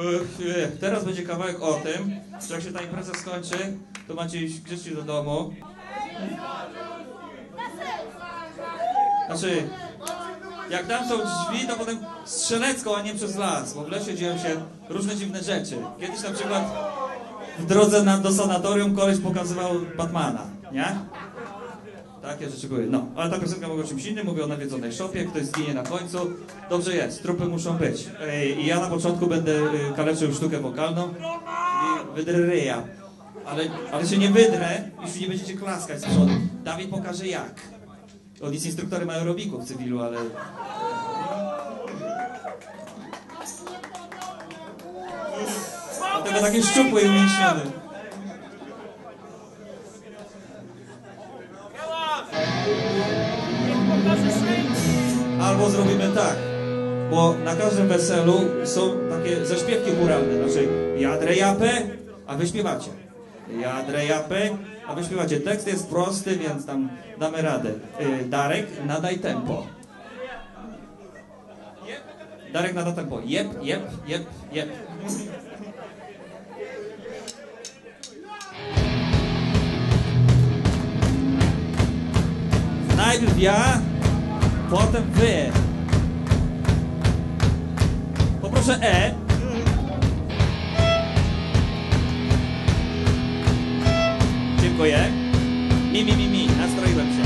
Ech, Teraz będzie kawałek o tym, że jak się ta impreza skończy, to macie iść grzecznie do domu. Znaczy, jak dam są drzwi, to potem strzelecką, a nie przez las, bo w lesie dzieją się różne dziwne rzeczy. Kiedyś na przykład w drodze na, do sanatorium koleś pokazywał Batmana, nie? Takie rzeczy były. No, ale ta piosenka mówi o czymś innym, mówi o nawiedzonej szopie, ktoś zginie na końcu. Dobrze jest, trupy muszą być. I ja na początku będę y, kaleczył sztukę wokalną i wydrę ryja. Ale, ale się nie wydrę, jeśli nie będziecie klaskać z przodu. Dawid pokaże jak. On jest instruktorem aerobiku w cywilu, ale... Dlatego taki szczupły i umięśniony. Albo zrobimy tak, bo na każdym weselu są takie zaśpiewki chóralne, znaczy jadre japę, a wy śpiewacie. Jadre japę, a wy śpiewacie. Tekst jest prosty, więc tam damy radę. Y, Darek, nadaj tempo. Darek nada tempo. Jep, jep, jep, jep. Najpierw ja, potem wy. Poproszę E. Dziękuję. Mi, mi, mi, mi. Nastroiłem się.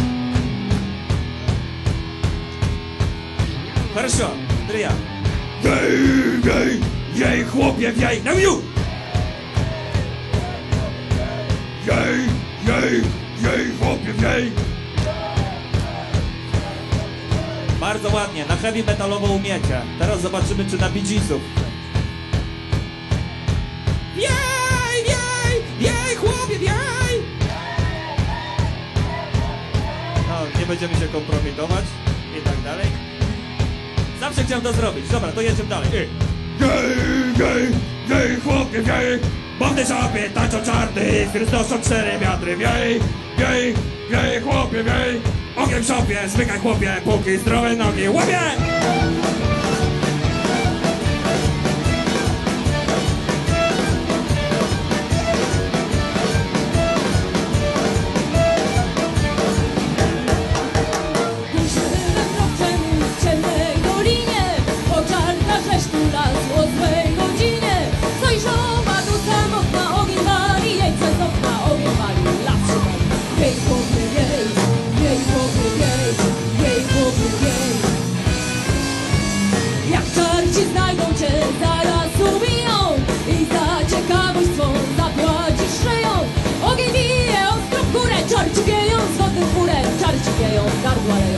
Хорошо. Tria. Jej, jej, jej, chłopie, jej, na miu! Jej, jej, jej, chłopie, jej! Bardzo ładnie. Na heavy metalowo umiecie. Teraz zobaczymy, czy na Geesów. Jej, jej, jej, chłopie, jej! No, nie będziemy się kompromitować i tak dalej. Zawsze chciałem to zrobić. Dobra, to jedziemy dalej. Y. Jej, jej, jej, chłopie, jej! Bo w tej szopie tańczą czarny, Chrystoszą cztery wiatry, jej, jej, jej, chłopie, jej! Okiem w szopie, zmykaj chłopie, póki zdrowe nogi łapie! what it is.